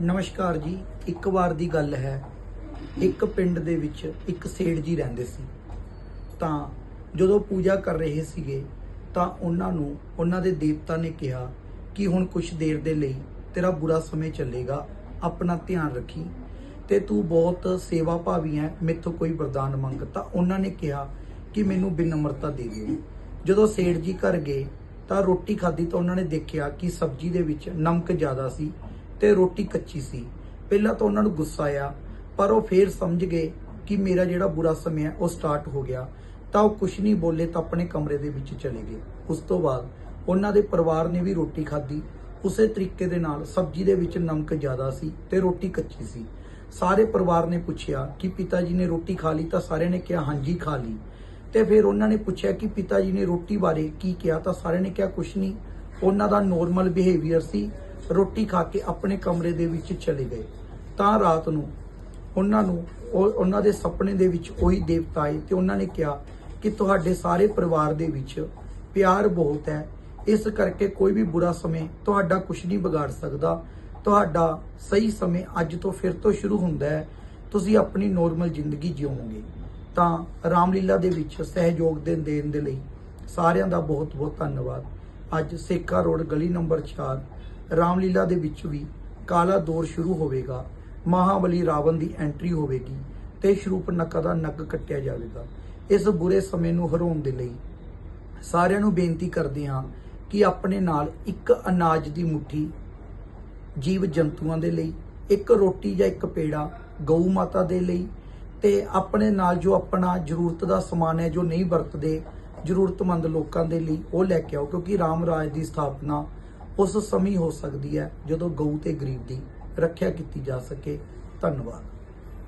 ਨਮਸਕਾਰ ਜੀ, ਇੱਕ ਵਾਰ ਦੀ ਗੱਲ ਹੈ। ਇੱਕ ਪਿੰਡ ਦੇ ਵਿੱਚ ਇੱਕ ਸੇਠ ਜੀ ਰਹਿੰਦੇ ਸੀ। ਤਾਂ ਜਦੋਂ ਪੂਜਾ ਕਰ ਰਹੇ ਸੀਗੇ, ਤਾਂ ਉਹਨਾਂ ਨੂੰ, ਉਹਨਾਂ ਦੇ ਦੇਵਤਾ ਨੇ ਕਿਹਾ ਕਿ ਹੁਣ ਕੁਝ ਦੇਰ ਦੇ ਲਈ ਤੇਰਾ ਬੁਰਾ ਸਮੇਂ ਚੱਲੇਗਾ, ਆਪਣਾ ਧਿਆਨ ਰੱਖੀ। ਤੇ ਤੂੰ ਬਹੁਤ ਸੇਵਾ ਭਾਵੀ ਹੈ, ਮੇਥੋਂ ਕੋਈ ਵਰਦਾਨ ਮੰਗ। ਤਾਂ ਉਹਨਾਂ ਨੇ ਕਿਹਾ ਕਿ ਮੈਨੂੰ ਬਿਨਮਰਤਾ ਦੇ ਦਿਓ। ਜਦੋਂ ਸੇਠ ਜੀ ਘਰ ਗਏ, ਤਾਂ ਰੋਟੀ ਖਾਧੀ ਤਾਂ ਉਹਨਾਂ ਨੇ ਦੇਖਿਆ ਕਿ ਸਬਜ਼ੀ ਦੇ ਵਿੱਚ ਨਮਕ ਜ਼ਿਆਦਾ ਸੀ। ਤੇ ਰੋਟੀ ਕੱਚੀ ਸੀ। ਪਹਿਲਾਂ ਤਾਂ ਉਹਨਾਂ ਨੂੰ ਗੁੱਸਾ ਆਇਆ, ਪਰ ਉਹ ਫੇਰ ਸਮਝ ਗਏ ਕਿ ਮੇਰਾ ਜਿਹੜਾ ਬੁਰਾ ਸਮਾਂ ਹੈ ਉਹ ਸਟਾਰਟ ਹੋ ਗਿਆ। ਤਾਂ ਉਹ ਕੁਝ ਨਹੀਂ ਬੋਲੇ ਤਾਂ ਆਪਣੇ ਕਮਰੇ ਦੇ ਵਿੱਚ ਚਲੇ ਗਏ। ਉਸ ਤੋਂ ਬਾਅਦ ਉਹਨਾਂ ਦੇ ਪਰਿਵਾਰ ਨੇ ਵੀ ਰੋਟੀ ਖਾਧੀ। ਉਸੇ ਤਰੀਕੇ ਦੇ ਨਾਲ ਸਬਜ਼ੀ ਦੇ ਵਿੱਚ ਨਮਕ ਜ਼ਿਆਦਾ ਸੀ ਤੇ ਰੋਟੀ ਕੱਚੀ ਸੀ। ਸਾਰੇ ਪਰਿਵਾਰ ਨੇ ਪੁੱਛਿਆ ਕਿ ਪਿਤਾ ਜੀ ਨੇ ਰੋਟੀ ਖਾ ਲਈ ਤਾਂ ਸਾਰਿਆਂ ਨੇ ਕਿਹਾ, ਹਾਂਜੀ, ਖਾ ਲਈ। ਤੇ ਫਿਰ ਉਹਨਾਂ ਨੇ ਪੁੱਛਿਆ ਕਿ ਪਿਤਾ ਜੀ ਨੇ ਰੋਟੀ ਬਾਰੇ ਕੀ ਕਿਹਾ ਤਾਂ ਸਾਰਿਆਂ ਨੇ ਕਿਹਾ ਕੁਝ ਨਹੀਂ। ਉਹਨਾਂ ਦਾ ਨੋਰਮਲ ਬਿਹੇਵੀਅਰ ਸੀ। ਰੋਟੀ ਖਾ ਕੇ ਆਪਣੇ ਕਮਰੇ ਦੇ ਵਿੱਚ ਚਲੇ ਗਏ। ਤਾਂ ਰਾਤ ਨੂੰ ਉਹਨਾਂ ਨੂੰ ਉਹਨਾਂ ਦੇ ਸੁਪਨੇ ਦੇ ਵਿੱਚ ਉਹੀ ਦੇਵਤਾ ਆਏ ਤੇ ਉਹਨਾਂ ਨੇ ਕਿਹਾ ਕਿ ਤੁਹਾਡੇ ਸਾਰੇ ਪਰਿਵਾਰ ਦੇ ਵਿੱਚ ਪਿਆਰ ਬਹੁਤ ਹੈ। ਇਸ ਕਰਕੇ ਕੋਈ ਵੀ ਬੁਰਾ ਸਮੇਂ ਤੁਹਾਡਾ ਕੁਝ ਨਹੀਂ ਵਿਗਾੜ ਸਕਦਾ। ਤੁਹਾਡਾ ਸਹੀ ਸਮੇਂ ਅੱਜ ਤੋਂ ਫਿਰ ਤੋਂ ਸ਼ੁਰੂ ਹੁੰਦਾ ਹੈ। ਤੁਸੀਂ ਆਪਣੀ ਨੋਰਮਲ ਜ਼ਿੰਦਗੀ ਜਿਉਵੋਗੇ ਤਾਂ ਰਾਮਲੀਲਾ ਦੇ ਵਿੱਚ ਸਹਿਯੋਗ ਦੇਣ ਦੇਣ ਦੇ ਲਈ ਸਾਰਿਆਂ ਦਾ ਬਹੁਤ ਬਹੁਤ ਧੰਨਵਾਦ। ਅੱਜ ਸੇਕਾ ਰੋਡ ਗਲੀ ਨੰਬਰ 4 ਰਾਮਲੀਲਾ ਦੇ ਵਿੱਚ ਵੀ ਕਾਲਾ ਦੌਰ ਸ਼ੁਰੂ ਹੋਵੇਗਾ। ਮਹਾਬਲੀ ਰਾਵਣ ਦੀ ਐਂਟਰੀ ਹੋਵੇਗੀ ਤੇ ਸ਼ਰੂਪਨਖਾ ਦਾ ਨੱਕ ਕੱਟਿਆ ਜਾਵੇਗਾ। ਇਸ ਬੁਰੇ ਸਮੇਂ ਨੂੰ ਹਰਾਉਣ ਦੇ ਲਈ ਸਾਰਿਆਂ ਨੂੰ ਬੇਨਤੀ ਕਰਦੇ ਹਾਂ ਕਿ ਆਪਣੇ ਨਾਲ ਇੱਕ ਅਨਾਜ ਦੀ ਮੁਠੀ ਜੀਵ ਜੰਤੂਆਂ ਦੇ ਲਈ, ਇੱਕ ਰੋਟੀ ਜਾਂ ਇੱਕ ਪੇੜਾ ਗਊ ਮਾਤਾ ਦੇ ਲਈ ਤੇ ਆਪਣੇ ਨਾਲ ਜੋ ਆਪਣਾ ਜ਼ਰੂਰਤ ਦਾ ਸਮਾਨ ਹੈ ਜੋ ਨਹੀਂ ਵਰਤਦੇ ਜ਼ਰੂਰਤਮੰਦ ਲੋਕਾਂ ਦੇ ਲਈ ਉਹ ਲੈ ਕੇ ਆਓ ਕਿਉਂਕਿ ਰਾਮ ਰਾਜ ਦੀ ਸਥਾਪਨਾ ਉਸ ਸਮੇਂ ਹੋ ਸਕਦੀ ਹੈ ਜਦੋਂ ਗਊ ਤੇ ਗਰੀਬ ਦੀ ਰੱਖਿਆ ਕੀਤੀ ਜਾ ਸਕੇ। ਧੰਨਵਾਦ।